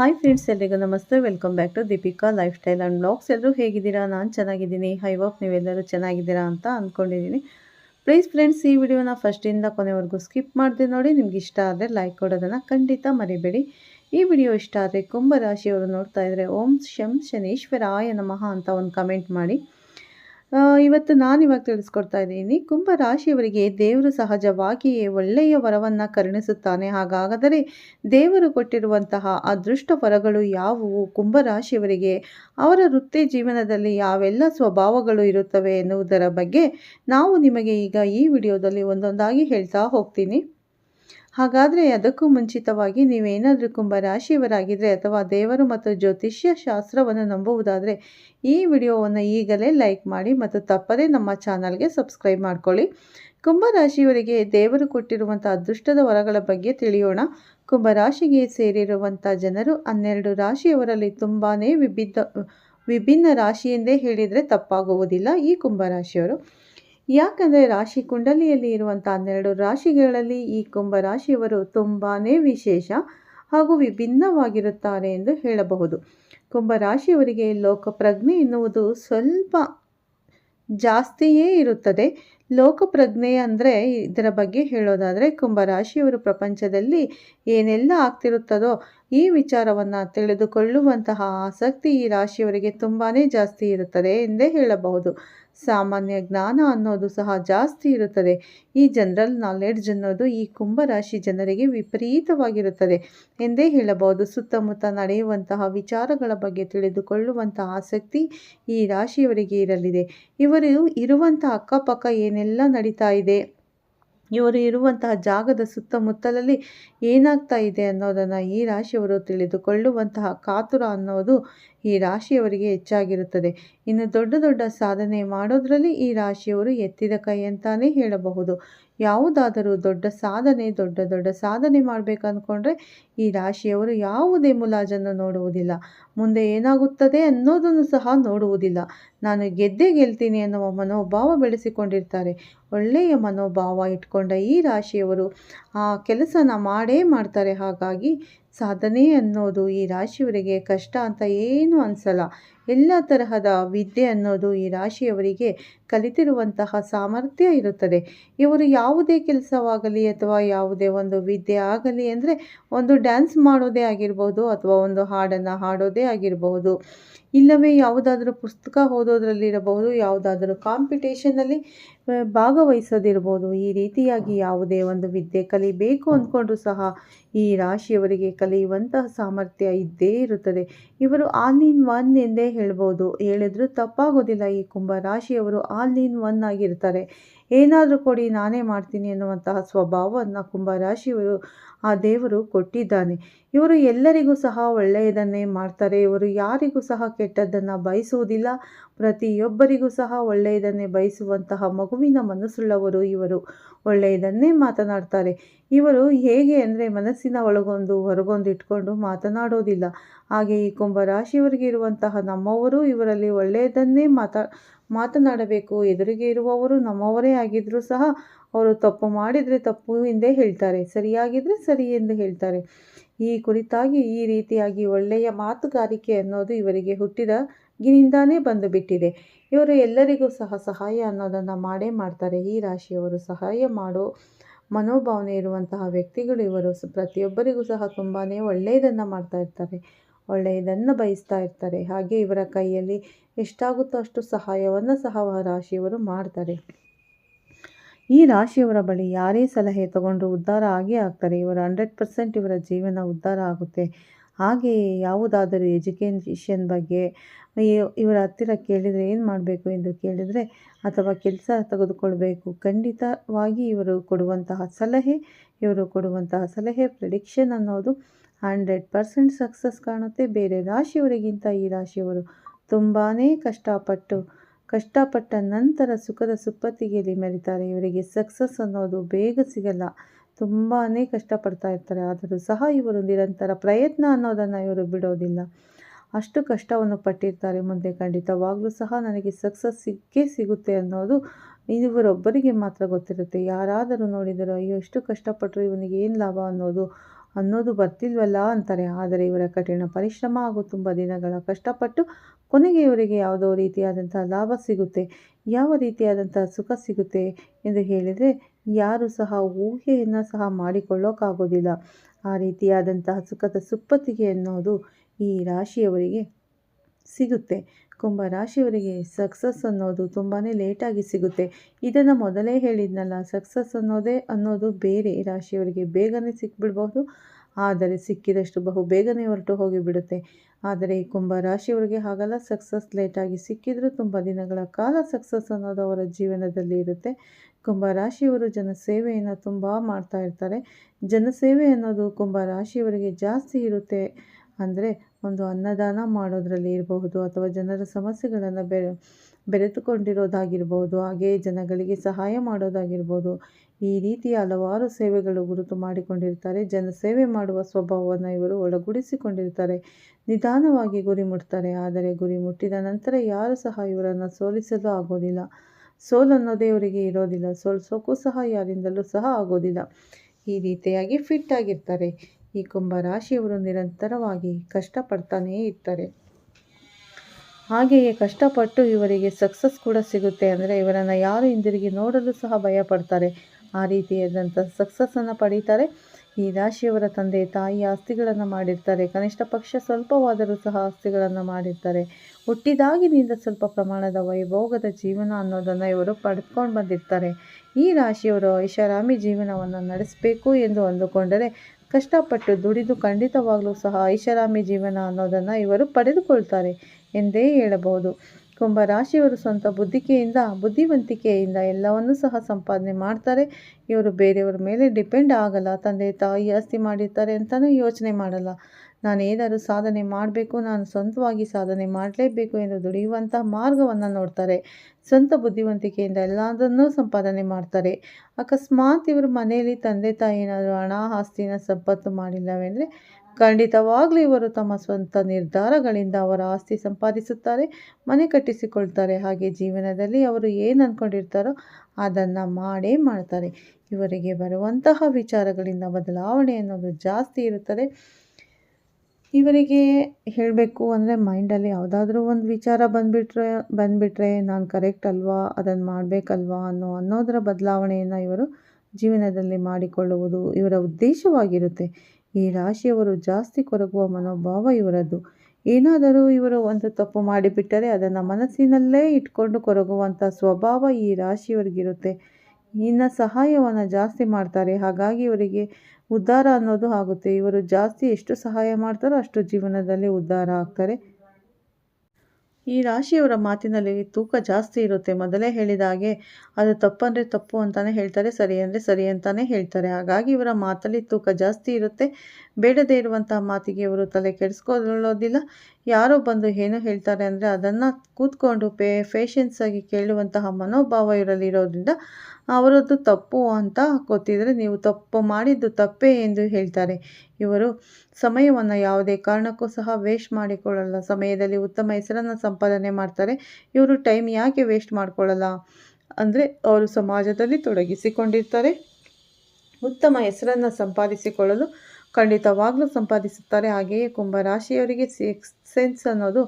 Hi friends ಎಲ್ರಿಗೂ ನಮಸ್ತೆ. Welcome back to Deepika lifestyle and blogs ಎಲ್ಲರೂ ಹೇಗಿದ್ದೀರಾ? ನಾನು ಚೆನ್ನಾಗಿದ್ದೀನಿ. ಹೈ ಹೋಪ್ ನೀವೆಲ್ಲರೂ ಚೆನ್ನಾಗಿದ್ದೀರಾ ಅಂತ ಅಂದ್ಕೊಂಡಿದ್ದೀನಿ ಪ್ಲೀಸ್ ಫ್ರೆಂಡ್ಸ್ ಈ ವಿಡಿಯೋನ ಫಸ್ಟಿಂದ ಕೊನೆವರೆಗೂ ಸ್ಕಿಪ್ ಮಾಡಿದೆ ನೋಡಿ. ನಿಮ್ಗೆ ಇಷ್ಟ ಆದರೆ ಲೈಕ್ ಕೊಡೋದನ್ನು ಖಂಡಿತ ಮರಿಬೇಡಿ. ಈ ವಿಡಿಯೋ ಇಷ್ಟ ಆದರೆ ಕುಂಭರಾಶಿಯವರು ನೋಡ್ತಾ ಇದ್ದರೆ ಓಂ ಶಂ ಶನೀಶ್ವರಾಯ ನಮಃ ಅಂತ ಒಂದು ಕಮೆಂಟ್ ಮಾಡಿ. ಇವತ್ತು ನಾನು ಇವಾಗ ತಿಳಿಸ್ಕೊಡ್ತಾ ಇದ್ದೀನಿ. ಕುಂಭ ರಾಶಿಯವರಿಗೆ ದೇವರು ಸಹಜವಾಗಿಯೇ ಒಳ್ಳೆಯ ವರವನ್ನು ಕರುಣಿಸುತ್ತಾನೆ. ಹಾಗಾದರೆ ದೇವರು ಕೊಟ್ಟಿರುವಂತಹ ಅದೃಷ್ಟ ವರಗಳು ಯಾವುವು? ಕುಂಭರಾಶಿಯವರಿಗೆ ಅವರ ವೃತ್ತಿ ಜೀವನದಲ್ಲಿ ಯಾವೆಲ್ಲ ಸ್ವಭಾವಗಳು ಇರುತ್ತವೆ ಎನ್ನುವುದರ ಬಗ್ಗೆ ನಾವು ನಿಮಗೆ ಈಗ ಈ ವಿಡಿಯೋದಲ್ಲಿ ಒಂದೊಂದಾಗಿ ಹೇಳ್ತಾ ಹೋಗ್ತೀನಿ. ಹಾಗಾದರೆ ಅದಕ್ಕೂ ಮುಂಚಿತವಾಗಿ ನೀವೇನಾದರೂ ಕುಂಭ ರಾಶಿಯವರಾಗಿದ್ದರೆ ಅಥವಾ ದೇವರು ಮತ್ತು ಜ್ಯೋತಿಷ್ಯ ಶಾಸ್ತ್ರವನ್ನು ನಂಬುವುದಾದರೆ ಈ ವಿಡಿಯೋವನ್ನು ಈಗಲೇ ಲೈಕ್ ಮಾಡಿ ಮತ್ತು ತಪ್ಪದೇ ನಮ್ಮ ಚಾನಲ್ಗೆ ಸಬ್ಸ್ಕ್ರೈಬ್ ಮಾಡ್ಕೊಳ್ಳಿ. ಕುಂಭ ರಾಶಿಯವರಿಗೆ ದೇವರು ಕೊಟ್ಟಿರುವಂಥ ಅದೃಷ್ಟದ ವರಗಳ ಬಗ್ಗೆ ತಿಳಿಯೋಣ. ಕುಂಭ ರಾಶಿಗೆ ಸೇರಿರುವಂಥ ಜನರು ಹನ್ನೆರಡು ರಾಶಿಯವರಲ್ಲಿ ತುಂಬಾ ವಿಭಿನ್ನ ವಿಭಿನ್ನ ರಾಶಿ ಎಂದೇ ಹೇಳಿದರೆ ತಪ್ಪಾಗುವುದಿಲ್ಲ ಈ ಕುಂಭ ರಾಶಿಯವರು ಯಾಕಂದರೆ ರಾಶಿ ಕುಂಡಲಿಯಲ್ಲಿ ಇರುವಂಥ ಹನ್ನೆರಡು ರಾಶಿಗಳಲ್ಲಿ ಈ ಕುಂಭ ರಾಶಿಯವರು ತುಂಬಾ ವಿಶೇಷ ಹಾಗೂ ವಿಭಿನ್ನವಾಗಿರುತ್ತಾರೆ ಎಂದು ಹೇಳಬಹುದು. ಕುಂಭ ರಾಶಿಯವರಿಗೆ ಲೋಕಪ್ರಜ್ಞೆ ಎನ್ನುವುದು ಸ್ವಲ್ಪ ಜಾಸ್ತಿಯೇ ಇರುತ್ತದೆ. ಲೋಕಪ್ರಜ್ಞೆ ಅಂದರೆ ಇದರ ಬಗ್ಗೆ ಹೇಳೋದಾದರೆ ಕುಂಭರಾಶಿಯವರು ಪ್ರಪಂಚದಲ್ಲಿ ಏನೆಲ್ಲ ಆಗ್ತಿರುತ್ತದೋ ಈ ವಿಚಾರವನ್ನು ತಿಳಿದುಕೊಳ್ಳುವಂತಹ ಆಸಕ್ತಿ ಈ ರಾಶಿಯವರಿಗೆ ತುಂಬಾ ಜಾಸ್ತಿ ಇರುತ್ತದೆ ಎಂದೇ ಹೇಳಬಹುದು. ಸಾಮಾನ್ಯ ಜ್ಞಾನ ಅನ್ನೋದು ಸಹ ಜಾಸ್ತಿ ಇರುತ್ತದೆ. ಈ ಜನರಲ್ ನಾಲೆಡ್ಜ್ ಅನ್ನೋದು ಈ ಕುಂಭರಾಶಿ ಜನರಿಗೆ ವಿಪರೀತವಾಗಿರುತ್ತದೆ ಎಂದೇ ಹೇಳಬಹುದು. ಸುತ್ತಮುತ್ತ ನಡೆಯುವಂತಹ ವಿಚಾರಗಳ ಬಗ್ಗೆ ತಿಳಿದುಕೊಳ್ಳುವಂತಹ ಆಸಕ್ತಿ ಈ ರಾಶಿಯವರಿಗೆ ಇರಲಿದೆ. ಇವರು ಇರುವಂಥ ಅಕ್ಕಪಕ್ಕ ಏನೆಲ್ಲ ನಡೀತಾ ಇದೆ? ಇವರು ಇರುವಂತಹ ಜಾಗದ ಸುತ್ತಮುತ್ತಲಲ್ಲಿ ಏನಾಗ್ತಾ ಇದೆ ಅನ್ನೋದನ್ನು ಈ ರಾಶಿಯವರು ತಿಳಿದುಕೊಳ್ಳುವಂತಹ ಕಾತುರ ಅನ್ನೋದು ಈ ರಾಶಿಯವರಿಗೆ ಹೆಚ್ಚಾಗಿರುತ್ತದೆ. ಇನ್ನು ದೊಡ್ಡ ದೊಡ್ಡ ಸಾಧನೆ ಮಾಡೋದರಲ್ಲಿ ಈ ರಾಶಿಯವರು ಎತ್ತಿದ ಕೈ ಅಂತಾನೆ ಹೇಳಬಹುದು. ಯಾವುದಾದರೂ ದೊಡ್ಡ ಸಾಧನೆ, ದೊಡ್ಡ ದೊಡ್ಡ ಸಾಧನೆ ಮಾಡಬೇಕು ಅಂದ್ಕೊಂಡ್ರೆ ಈ ರಾಶಿಯವರು ಯಾವುದೇ ಮುಲಾಜನ್ನು ನೋಡುವುದಿಲ್ಲ. ಮುಂದೆ ಏನಾಗುತ್ತದೆ ಅನ್ನೋದನ್ನು ಸಹ ನೋಡುವುದಿಲ್ಲ. ನಾನು ಗೆದ್ದೇ ಗೆಲ್ತೀನಿ ಅನ್ನುವ ಮನೋಭಾವ ಬೆಳೆಸಿಕೊಂಡಿರ್ತಾರೆ. ಒಳ್ಳೆಯ ಮನೋಭಾವ ಇಟ್ಕೊಂಡ ಈ ರಾಶಿಯವರು ಆ ಕೆಲಸನ ಮಾಡೇ ಮಾಡ್ತಾರೆ. ಹಾಗಾಗಿ ಸಾಧನೆ ಅನ್ನೋದು ಈ ರಾಶಿಯವರಿಗೆ ಕಷ್ಟ ಅಂತ ಏನೂ ಅನಿಸಲ್ಲ. ಎಲ್ಲ ತರಹದ ವಿದ್ಯೆ ಅನ್ನೋದು ಈ ರಾಶಿಯವರಿಗೆ ಕಲಿತಿರುವಂತಹ ಸಾಮರ್ಥ್ಯ ಇರುತ್ತದೆ. ಇವರು ಯಾವುದೇ ಕೆಲಸವಾಗಲಿ ಅಥವಾ ಯಾವುದೇ ಒಂದು ವಿದ್ಯೆ ಆಗಲಿ ಅಂದರೆ ಒಂದು ಡ್ಯಾನ್ಸ್ ಮಾಡೋದೇ ಆಗಿರ್ಬೋದು ಅಥವಾ ಒಂದು ಹಾಡನ್ನು ಹಾಡೋದೇ ಆಗಿರಬಹುದು ಇಲ್ಲವೇ ಯಾವುದಾದ್ರೂ ಪುಸ್ತಕ ಓದೋದ್ರಲ್ಲಿರಬಹುದು ಯಾವುದಾದ್ರೂ ಕಾಂಪಿಟೇಷನಲ್ಲಿ ಭಾಗವಹಿಸೋದಿರ್ಬೋದು. ಈ ರೀತಿಯಾಗಿ ಯಾವುದೇ ಒಂದು ವಿದ್ಯೆ ಕಲಿಬೇಕು ಅಂದ್ಕೊಂಡ್ರೂ ಸಹ ಈ ರಾಶಿಯವರಿಗೆ ಕಲಿಯುವಂತಹ ಸಾಮರ್ಥ್ಯ ಇದ್ದೇ ಇರುತ್ತದೆ. ಇವರು ಆಲ್ ಇನ್ ಒನ್ ಎಂದೇ ಹೇಳ್ಬೋದು. ಹೇಳಿದ್ರು ತಪ್ಪಾಗೋದಿಲ್ಲ ಈ ಕುಂಭ. ರಾಶಿಯವರು ಆಲ್ ಇನ್ ಒನ್ ಆಗಿರ್ತಾರೆ. ಏನಾದರೂ ಕೊಡಿ, ನಾನೇ ಮಾಡ್ತೀನಿ ಎನ್ನುವಂತಹ ಸ್ವಭಾವವನ್ನು ಕುಂಭ ರಾಶಿಯವರು ಆ ದೇವರು ಕೊಟ್ಟಿದ್ದಾನೆ. ಇವರು ಎಲ್ಲರಿಗೂ ಸಹ ಒಳ್ಳೆಯದನ್ನೇ ಮಾಡ್ತಾರೆ. ಇವರು ಯಾರಿಗೂ ಸಹ ಕೆಟ್ಟದ್ದನ್ನು ಬಯಸುವುದಿಲ್ಲ. ಪ್ರತಿಯೊಬ್ಬರಿಗೂ ಸಹ ಒಳ್ಳೆಯದನ್ನೇ ಬಯಸುವಂತಹ ಮಗುವಿನ ಮನಸ್ಸುಳ್ಳವರು ಇವರು. ಒಳ್ಳೆಯದನ್ನೇ ಮಾತನಾಡ್ತಾರೆ. ಇವರು ಹೇಗೆ ಅಂದರೆ ಮನಸ್ಸಿನ ಒಳಗೊಂದು, ಹೊರಗೊಂದು ಇಟ್ಕೊಂಡು ಮಾತನಾಡೋದಿಲ್ಲ. ಹಾಗೆ ಈ ಕುಂಭರಾಶಿಯವರಿಗೆ ಇರುವಂತಹ ನಮ್ಮವರು ಇವರಲ್ಲಿ ಒಳ್ಳೆಯದನ್ನೇ ಮಾತಾ ಮಾತನಾಡಬೇಕು. ಎದುರಿಗೆ ಇರುವವರು ನಮ್ಮವರೇ ಆಗಿದ್ದರೂ ಸಹ ಅವರು ತಪ್ಪು ಮಾಡಿದರೆ ತಪ್ಪು ಎಂದೇ ಹೇಳ್ತಾರೆ. ಸರಿಯಾಗಿದ್ದರೆ ಸರಿ ಎಂದು ಹೇಳ್ತಾರೆ. ಈ ಕುರಿತಾಗಿ, ಈ ರೀತಿಯಾಗಿ ಒಳ್ಳೆಯ ಮಾತುಗಾರಿಕೆ ಅನ್ನೋದು ಇವರಿಗೆ ಹುಟ್ಟಿದ ಗಿನಿಂದಾನೇ ಬಂದು ಬಿಟ್ಟಿದೆ ಇವರು ಎಲ್ಲರಿಗೂ ಸಹ ಸಹಾಯ ಅನ್ನೋದನ್ನು ಮಾಡೇ ಮಾಡ್ತಾರೆ. ಈ ರಾಶಿಯವರು ಸಹಾಯ ಮಾಡೋ ಮನೋಭಾವನೆ ಇರುವಂತಹ ವ್ಯಕ್ತಿಗಳು ಇವರು. ಪ್ರತಿಯೊಬ್ಬರಿಗೂ ಸಹ ತುಂಬಾ ಒಳ್ಳೆಯದನ್ನು ಮಾಡ್ತಾ ಇರ್ತಾರೆ. ಒಳ್ಳೆಯದನ್ನು ಬಯಸ್ತಾ ಇರ್ತಾರೆ. ಹಾಗೆ ಇವರ ಕೈಯಲ್ಲಿ ಎಷ್ಟಾಗುತ್ತೋ ಅಷ್ಟು ಸಹಾಯವನ್ನು ಸಹ ರಾಶಿಯವರು ಮಾಡ್ತಾರೆ. ಈ ರಾಶಿಯವರ ಬಳಿ ಯಾರೇ ಸಲಹೆ ತಗೊಂಡ್ರು ಉದ್ಧಾರ ಆಗೇ ಆಗ್ತಾರೆ. ಇವರ ಹಂಡ್ರೆಡ್ ಪರ್ಸೆಂಟ್ ಇವರ ಜೀವನ ಉದ್ಧಾರ ಆಗುತ್ತೆ. ಹಾಗೆಯೇ ಯಾವುದಾದರೂ ಎಜುಕೇಷನ್ ಬಗ್ಗೆ ಇವರ ಹತ್ತಿರ ಕೇಳಿದರೆ ಏನು ಮಾಡಬೇಕು ಎಂದು ಕೇಳಿದರೆ ಅಥವಾ ಕೆಲಸ ತೆಗೆದುಕೊಳ್ಬೇಕು. ಖಂಡಿತವಾಗಿ ಇವರು ಕೊಡುವಂತಹ ಸಲಹೆ, ಇವರು ಕೊಡುವಂತಹ ಸಲಹೆ ಪ್ರಿಡಿಕ್ಷನ್ ಅನ್ನೋದು ಹಂಡ್ರೆಡ್ ಪರ್ಸೆಂಟ್ ಸಕ್ಸಸ್ ಕಾಣುತ್ತೆ. ಬೇರೆ ರಾಶಿಯವರಿಗಿಂತ ಈ ರಾಶಿಯವರು ತುಂಬಾ ಕಷ್ಟಪಟ್ಟು, ಕಷ್ಟಪಟ್ಟ ನಂತರ ಸುಖದ ಸುಪ್ಪತ್ತಿಗೆಯಲ್ಲಿ ಮರಿತಾರೆ. ಇವರಿಗೆ ಸಕ್ಸಸ್ ಅನ್ನೋದು ಬೇಗ ಸಿಗಲ್ಲ. ತುಂಬಾ ಕಷ್ಟಪಡ್ತಾ ಇರ್ತಾರೆ. ಆದರೂ ಸಹ ಇವರು ನಿರಂತರ ಪ್ರಯತ್ನ ಅನ್ನೋದನ್ನು ಇವರು ಬಿಡೋದಿಲ್ಲ. ಅಷ್ಟು ಕಷ್ಟವನ್ನು ಪಟ್ಟಿರ್ತಾರೆ. ಮುಂದೆ ಖಂಡಿತವಾಗ್ಲೂ ಸಹ ನನಗೆ ಸಕ್ಸಸ್ ಸಿಕ್ಕೇ ಸಿಗುತ್ತೆ ಅನ್ನೋದು ಇವರೊಬ್ಬರಿಗೆ ಮಾತ್ರ ಗೊತ್ತಿರುತ್ತೆ. ಯಾರಾದರೂ ನೋಡಿದರೂ, ಅಯ್ಯೋ ಎಷ್ಟು ಕಷ್ಟಪಟ್ಟರು ಇವನಿಗೆ ಏನು ಲಾಭ ಅನ್ನೋದು ಅನ್ನೋದು ಬರ್ತಿಲ್ವಲ್ಲ ಅಂತಾರೆ. ಆದರೆ ಇವರ ಕಠಿಣ ಪರಿಶ್ರಮ ಹಾಗೂ ತುಂಬ ದಿನಗಳ ಕಷ್ಟಪಟ್ಟು ಕೊನೆಗೆ ಇವರಿಗೆ ಯಾವುದೋ ರೀತಿಯಾದಂಥ ಲಾಭ ಸಿಗುತ್ತೆ. ಯಾವ ರೀತಿಯಾದಂಥ ಸುಖ ಸಿಗುತ್ತೆ ಎಂದು ಹೇಳಿದರೆ ಯಾರು ಸಹ ಊಹೆಯನ್ನು ಸಹ ಮಾಡಿಕೊಳ್ಳೋಕ್ಕಾಗೋದಿಲ್ಲ ಆ ರೀತಿಯಾದಂತಹ ಸುಖದ ಸುಪ್ಪತ್ತಿಗೆ ಅನ್ನೋದು ಈ ರಾಶಿಯವರಿಗೆ ಸಿಗುತ್ತೆ. ಕುಂಭ ರಾಶಿಯವರಿಗೆ ಸಕ್ಸಸ್ ಅನ್ನೋದು ತುಂಬಾ ಲೇಟಾಗಿ ಸಿಗುತ್ತೆ. ಇದನ್ನು ಮೊದಲೇ ಹೇಳಿದ್ನಲ್ಲ, ಸಕ್ಸಸ್ ಅನ್ನೋದೇ ಅನ್ನೋದು ಬೇರೆ ರಾಶಿಯವರಿಗೆ ಬೇಗನೆ ಸಿಕ್ಬಿಡ್ಬೋದು ಆದರೆ ಸಿಕ್ಕಿದಷ್ಟು ಬಹು ಬೇಗನೆ ಹೊರಟು ಹೋಗಿಬಿಡುತ್ತೆ. ಆದರೆ ಈ ಕುಂಭ ರಾಶಿಯವರಿಗೆ ಹಾಗಲ್ಲ, ಸಕ್ಸಸ್ ಲೇಟಾಗಿ ಸಿಕ್ಕಿದರೂ ತುಂಬ ದಿನಗಳ ಕಾಲ ಸಕ್ಸಸ್ ಅನ್ನೋದು ಅವರ ಜೀವನದಲ್ಲಿ ಇರುತ್ತೆ. ಕುಂಭ ರಾಶಿಯವರು ಜನಸೇವೆಯನ್ನು ತುಂಬ ಮಾಡ್ತಾ ಇರ್ತಾರೆ. ಜನಸೇವೆ ಅನ್ನೋದು ಕುಂಭ ರಾಶಿಯವರಿಗೆ ಜಾಸ್ತಿ ಇರುತ್ತೆ ಅಂದರೆ ಒಂದು ಅನ್ನದಾನ ಮಾಡೋದರಲ್ಲಿ ಇರಬಹುದು ಅಥವಾ ಜನರ ಸಮಸ್ಯೆಗಳನ್ನು ಬೆ ಬೆರೆತುಕೊಂಡಿರೋದಾಗಿರ್ಬೋದು ಹಾಗೆಯೇ ಜನಗಳಿಗೆ ಸಹಾಯ ಮಾಡೋದಾಗಿರ್ಬೋದು. ಈ ರೀತಿಯ ಹಲವಾರು ಸೇವೆಗಳು ಗುರುತು ಮಾಡಿಕೊಂಡಿರ್ತಾರೆ. ಜನಸೇವೆ ಮಾಡುವ ಸ್ವಭಾವವನ್ನು ಇವರು ಒಳಗೂಡಿಸಿಕೊಂಡಿರ್ತಾರೆ. ನಿಧಾನವಾಗಿ ಗುರಿ ಮುಟ್ತಾರೆ, ಆದರೆ ಗುರಿ ಮುಟ್ಟಿದ ನಂತರ ಯಾರು ಸಹ ಇವರನ್ನು ಸೋಲಿಸಲು ಆಗೋದಿಲ್ಲ. ಸೋಲು ಅನ್ನೋದೇ ಇವರಿಗೆ ಇರೋದಿಲ್ಲ ಸೋಲ್ಸೋಕ್ಕೂ ಸಹ ಯಾರಿಂದಲೂ ಸಹ ಆಗೋದಿಲ್ಲ. ಈ ರೀತಿಯಾಗಿ ಫಿಟ್ ಆಗಿರ್ತಾರೆ. ಈ ಕುಂಭ ರಾಶಿಯವರು ನಿರಂತರವಾಗಿ ಕಷ್ಟಪಡ್ತಾನೇ ಇರ್ತಾರೆ. ಹಾಗೆಯೇ ಕಷ್ಟಪಟ್ಟು ಇವರಿಗೆ ಸಕ್ಸಸ್ ಕೂಡ ಸಿಗುತ್ತೆ. ಅಂದರೆ ಇವರನ್ನು ಯಾರು ಹಿಂದಿರುಗಿ ನೋಡಲು ಸಹ ಭಯಪಡ್ತಾರೆ. ಆ ರೀತಿಯಾದಂಥ ಸಕ್ಸಸ್ಸನ್ನು ಪಡೀತಾರೆ. ಈ ರಾಶಿಯವರ ತಂದೆ, ತಾಯಿ ಆಸ್ತಿಗಳನ್ನು ಮಾಡಿರ್ತಾರೆ. ಕನಿಷ್ಠ ಪಕ್ಷ ಸ್ವಲ್ಪವಾದರೂ ಸಹ ಆಸ್ತಿಗಳನ್ನು ಮಾಡಿರ್ತಾರೆ. ಹುಟ್ಟಿದಾಗಿನಿಂದ ಸ್ವಲ್ಪ ಪ್ರಮಾಣದ ವೈಭೋಗದ ಜೀವನ ಅನ್ನೋದನ್ನು ಇವರು ಪಡೆದುಕೊಂಡು ಬಂದಿರ್ತಾರೆ. ಈ ರಾಶಿಯವರು ಐಷಾರಾಮಿ ಜೀವನವನ್ನು ನಡೆಸಬೇಕು ಎಂದು ಅಂದುಕೊಂಡರೆ ಕಷ್ಟಪಟ್ಟು ದುಡಿದು ಖಂಡಿತವಾಗಲೂ ಸಹ ಐಷಾರಾಮಿ ಜೀವನ ಅನ್ನೋದನ್ನು ಇವರು ಪಡೆದುಕೊಳ್ತಾರೆ ಎಂದೇ ಹೇಳಬಹುದು. ಕುಂಭ ರಾಶಿಯವರು ಸ್ವಂತ ಬುದ್ಧಿಕೆಯಿಂದ, ಬುದ್ಧಿವಂತಿಕೆಯಿಂದ ಎಲ್ಲವನ್ನೂ ಸಹ ಸಂಪಾದನೆ ಮಾಡ್ತಾರೆ. ಇವರು ಬೇರೆಯವರ ಮೇಲೆ ಡಿಪೆಂಡ್ ಆಗಲ್ಲ. ತಂದೆ, ತಾಯಿ ಆಸ್ತಿ ಮಾಡಿರ್ತಾರೆ ಅಂತಲೂ ಯೋಚನೆ ಮಾಡಲ್ಲ. ನಾನು ಏನಾದರೂ ಸಾಧನೆ ಮಾಡಬೇಕು, ನಾನು ಸ್ವಂತವಾಗಿ ಸಾಧನೆ ಮಾಡಲೇಬೇಕು ಎಂದು ದುಡಿಯುವಂತಹ ಮಾರ್ಗವನ್ನು ನೋಡ್ತಾರೆ. ಸ್ವಂತ ಬುದ್ಧಿವಂತಿಕೆಯಿಂದ ಎಲ್ಲದನ್ನೂ ಸಂಪಾದನೆ ಮಾಡ್ತಾರೆ. ಅಕಸ್ಮಾತ್ ಇವರು ಮನೆಯಲ್ಲಿ ತಂದೆ, ತಾಯಿ ಏನಾದರೂ ಹಣ, ಆಸ್ತಿನ ಸಂಪತ್ತು ಮಾಡಿಲ್ಲವೆಂದರೆ ಖಂಡಿತವಾಗ್ಲೂ ಇವರು ತಮ್ಮ ಸ್ವಂತ ನಿರ್ಧಾರಗಳಿಂದ ಅವರ ಆಸ್ತಿ ಸಂಪಾದಿಸುತ್ತಾರೆ, ಮನೆ ಕಟ್ಟಿಸಿಕೊಳ್ತಾರೆ. ಹಾಗೆ ಜೀವನದಲ್ಲಿ ಅವರು ಏನು ಅಂದ್ಕೊಂಡಿರ್ತಾರೋ ಅದನ್ನು ಮಾಡೇ ಮಾಡ್ತಾರೆ. ಇವರಿಗೆ ಬರುವಂತಹ ವಿಚಾರಗಳಿಂದ ಬದಲಾವಣೆ ಅನ್ನೋದು ಜಾಸ್ತಿ ಇರುತ್ತದೆ. ಇವರಿಗೆ ಹೇಳಬೇಕು ಅಂದರೆ ಮೈಂಡಲ್ಲಿ ಯಾವುದಾದ್ರೂ ಒಂದು ವಿಚಾರ ಬಂದುಬಿಟ್ರೆ ಬಂದುಬಿಟ್ರೆ ನಾನು ಕರೆಕ್ಟ್ ಅಲ್ವಾ ಅದನ್ನು ಮಾಡಬೇಕಲ್ವಾ ಅನ್ನೋ, ಅನ್ನೋದರ ಬದಲಾವಣೆಯನ್ನು ಇವರು ಜೀವನದಲ್ಲಿ ಮಾಡಿಕೊಳ್ಳುವುದು ಇವರ ಉದ್ದೇಶವಾಗಿರುತ್ತೆ. ಈ ರಾಶಿಯವರು ಜಾಸ್ತಿ ಕೊರಗುವ ಮನೋಭಾವ ಇವರದ್ದು ಏನಾದರೂ ಇವರು ಒಂದು ತಪ್ಪು ಮಾಡಿಬಿಟ್ಟರೆ ಅದನ್ನು ಮನಸ್ಸಿನಲ್ಲೇ ಇಟ್ಕೊಂಡು ಕೊರಗುವಂಥ ಸ್ವಭಾವ ಈ ರಾಶಿಯವರಿಗಿರುತ್ತೆ. ಇನ್ನು ಸಹಾಯವನ್ನು ಜಾಸ್ತಿ ಮಾಡ್ತಾರೆ. ಹಾಗಾಗಿ ಇವರಿಗೆ ಉದ್ಧಾರ ಅನ್ನೋದು ಆಗುತ್ತೆ. ಇವರು ಜಾಸ್ತಿ ಎಷ್ಟು ಸಹಾಯ ಮಾಡ್ತಾರೋ ಅಷ್ಟು ಜೀವನದಲ್ಲಿ ಉದ್ಧಾರ ಆಗ್ತಾರೆ. ಈ ರಾಶಿಯವರ ಮಾತಿನಲ್ಲಿ ತೂಕ ಜಾಸ್ತಿ ಇರುತ್ತೆ. ಮೊದಲೇ ಹೇಳಿದ ಹಾಗೆ ಅದು ತಪ್ಪಂದರೆ ತಪ್ಪು ಅಂತಲೇ ಹೇಳ್ತಾರೆ, ಸರಿ ಅಂದರೆ ಸರಿ ಅಂತಲೇ ಹೇಳ್ತಾರೆ. ಹಾಗಾಗಿ ಇವರ ಮಾತಲ್ಲಿ ತೂಕ ಜಾಸ್ತಿ ಇರುತ್ತೆ. ಬೇಡದೇ ಇರುವಂತಹ ಮಾತಿಗೆ ಇವರು ತಲೆ ಕೆಡಿಸ್ಕೊಳ್ಳೋದಿಲ್ಲ. ಯಾರೋ ಬಂದು ಏನು ಹೇಳ್ತಾರೆ ಅಂದರೆ ಅದನ್ನು ಕೂತ್ಕೊಂಡು ಪೇ ಫೇಷನ್ಸ್ ಆಗಿ ಕೇಳುವಂತಹ ಮನೋಭಾವ ಇರಲಿರೋದ್ರಿಂದ ಅವರದ್ದು ತಪ್ಪು ಅಂತ ಗೊತ್ತಿದ್ರೆ ನೀವು ತಪ್ಪು ಮಾಡಿದ್ದು ತಪ್ಪೇ ಎಂದು ಹೇಳ್ತಾರೆ. ಇವರು ಸಮಯವನ್ನು ಯಾವುದೇ ಕಾರಣಕ್ಕೂ ಸಹ ವೇಸ್ಟ್ ಮಾಡಿಕೊಳ್ಳಲ್ಲ. ಸಮಯದಲ್ಲಿ ಉತ್ತಮ ಹೆಸರನ್ನು ಸಂಪಾದನೆ ಮಾಡ್ತಾರೆ. ಇವರು ಟೈಮ್ ಯಾಕೆ ವೇಸ್ಟ್ ಮಾಡಿಕೊಳ್ಳಲ್ಲ? ಅಂದರೆ ಅವರು ಸಮಾಜದಲ್ಲಿ ತೊಡಗಿಸಿಕೊಂಡಿರ್ತಾರೆ. ಉತ್ತಮ ಹೆಸರನ್ನು ಸಂಪಾದಿಸಿಕೊಳ್ಳಲು ಖಂಡಿತವಾಗ್ಲೂ ಸಂಪಾದಿಸುತ್ತಾರೆ. ಹಾಗೆಯೇ ಕುಂಭ ರಾಶಿಯವರಿಗೆ ಸಿಕ್ಸ್ ಸೆನ್ಸ್ ಅನ್ನೋದು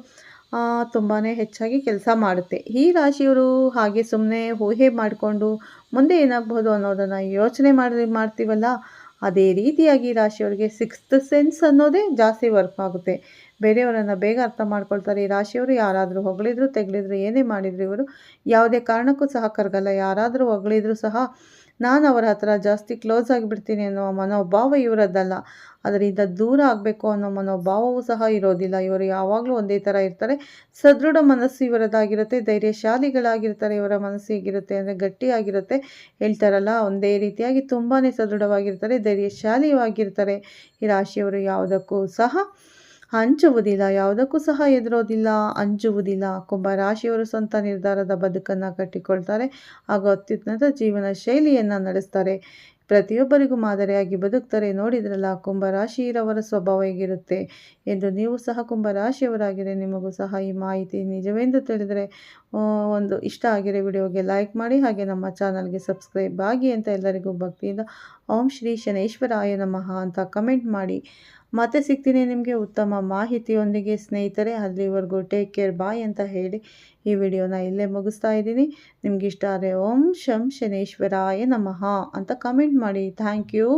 ತುಂಬಾ ಹೆಚ್ಚಾಗಿ ಕೆಲಸ ಮಾಡುತ್ತೆ. ಈ ರಾಶಿಯವರು ಹಾಗೆ ಸುಮ್ಮನೆ ಊಹೆ ಮಾಡಿಕೊಂಡು ಮುಂದೆ ಏನಾಗಬಹುದು ಅನ್ನೋದನ್ನು ಯೋಚನೆ ಮಾಡಿ, ಮಾಡ್ತೀವಲ್ಲ, ಅದೇ ರೀತಿಯಾಗಿ ರಾಶಿಯವರಿಗೆ ಸಿಕ್ಸ್ತ್ ಸೆನ್ಸ್ ಅನ್ನೋದೇ ಜಾಸ್ತಿ ವರ್ಕ್ ಆಗುತ್ತೆ. ಬೇರೆಯವರನ್ನು ಬೇಗ ಅರ್ಥ ಮಾಡ್ಕೊಳ್ತಾರೆ. ಈ ರಾಶಿಯವರು ಯಾರಾದರೂ ಹೊಗಳಿದ್ರು, ತೆಗಳಿದ್ರು, ಏನೇ ಮಾಡಿದ್ರು ಇವರು, ಯಾವುದೇ ಕಾರಣಕ್ಕೂ ಸಹ ಕರಗಲ್ಲ. ಯಾರಾದರೂ ಹೊಗಳಿದ್ರು ಸಹ ನಾನು ಅವರ ಹತ್ರ ಜಾಸ್ತಿ ಕ್ಲೋಸ್ ಆಗಿಬಿಡ್ತೀನಿ ಅನ್ನೋ ಮನೋಭಾವ ಇವರದ್ದಲ್ಲ. ಅದರಿಂದ ದೂರ ಆಗಬೇಕು ಅನ್ನೋ ಮನೋಭಾವವೂ ಸಹ ಇರೋದಿಲ್ಲ. ಇವರು ಯಾವಾಗಲೂ ಒಂದೇ ಥರ ಇರ್ತಾರೆ. ಸದೃಢ ಮನಸ್ಸು ಇವರದ್ದಾಗಿರುತ್ತೆ. ಧೈರ್ಯಶಾಲಿಗಳಾಗಿರ್ತಾರೆ. ಇವರ ಮನಸ್ಸು ಹೇಗಿರುತ್ತೆ ಅಂದರೆ ಗಟ್ಟಿಯಾಗಿರುತ್ತೆ. ಹೇಳ್ತಾರಲ್ಲ, ಒಂದೇ ರೀತಿಯಾಗಿ ತುಂಬಾ ಸದೃಢವಾಗಿರ್ತಾರೆ ಧೈರ್ಯಶಾಲಿಯಾಗಿರ್ತಾರೆ ಈ ರಾಶಿಯವರು ಯಾವುದಕ್ಕೂ ಸಹ ಹಂಚುವುದಿಲ್ಲ, ಯಾವುದಕ್ಕೂ ಸಹ ಎದುರೋದಿಲ್ಲ ಅಂಜುವುದಿಲ್ಲ. ಕುಂಭ ರಾಶಿಯವರು ಸ್ವಂತ ನಿರ್ಧಾರದ ಬದುಕನ್ನು ಕಟ್ಟಿಕೊಳ್ತಾರೆ, ಹಾಗೂ ಅತ್ಯುನ್ನತ ಜೀವನ ಶೈಲಿಯನ್ನು ನಡೆಸ್ತಾರೆ. ಪ್ರತಿಯೊಬ್ಬರಿಗೂ ಮಾದರಿಯಾಗಿ ಬದುಕ್ತಾರೆ ನೋಡಿದ್ರಲ್ಲ ಕುಂಭರಾಶಿರವರ ಸ್ವಭಾವ ಹೇಗಿರುತ್ತೆ? ಎಂದು ನೀವು ಸಹ ಕುಂಭರಾಶಿಯವರಾಗಿದೆ ನಿಮಗೂ ಸಹ ಈ ಮಾಹಿತಿ ನಿಜವೆಂದು ತಿಳಿದರೆ ಒಂದು ಇಷ್ಟ ಆಗಿರೋ ವಿಡಿಯೋಗೆ ಲೈಕ್ ಮಾಡಿ ಹಾಗೆ ನಮ್ಮ ಚಾನಲ್ಗೆ ಸಬ್ಸ್ಕ್ರೈಬ್ ಆಗಿ ಅಂತ ಎಲ್ಲರಿಗೂ ಭಕ್ತಿಯಿಂದ ಓಂ ಶ್ರೀ ಶನೇಶ್ವರಾಯ ನಮಃ ಅಂತ ಕಮೆಂಟ್ ಮಾಡಿ. ಮತ್ತೆ ಸಿಗ್ತೀನಿ ನಿಮಗೆ ಉತ್ತಮ ಮಾಹಿತಿಯೊಂದಿಗೆ ಸ್ನೇಹಿತರೆ, ಅಲ್ಲಿವರೆಗೂ ಟೇಕ್ ಕೇರ್ ಬಾಯ್ ಅಂತ ಹೇಳಿ ಈ ವಿಡಿಯೋನ ಇಲ್ಲೇ ಮುಗಿಸ್ತಾ ಇದ್ದೀನಿ. ನಿಮಗಿಷ್ಟ ಆದರೆ ಓಂ ಶಂ ಶನೇಶ್ವರಾಯ ನಮಃ ಅಂತ ಕಮೆಂಟ್ ಮಾಡಿ. Thank you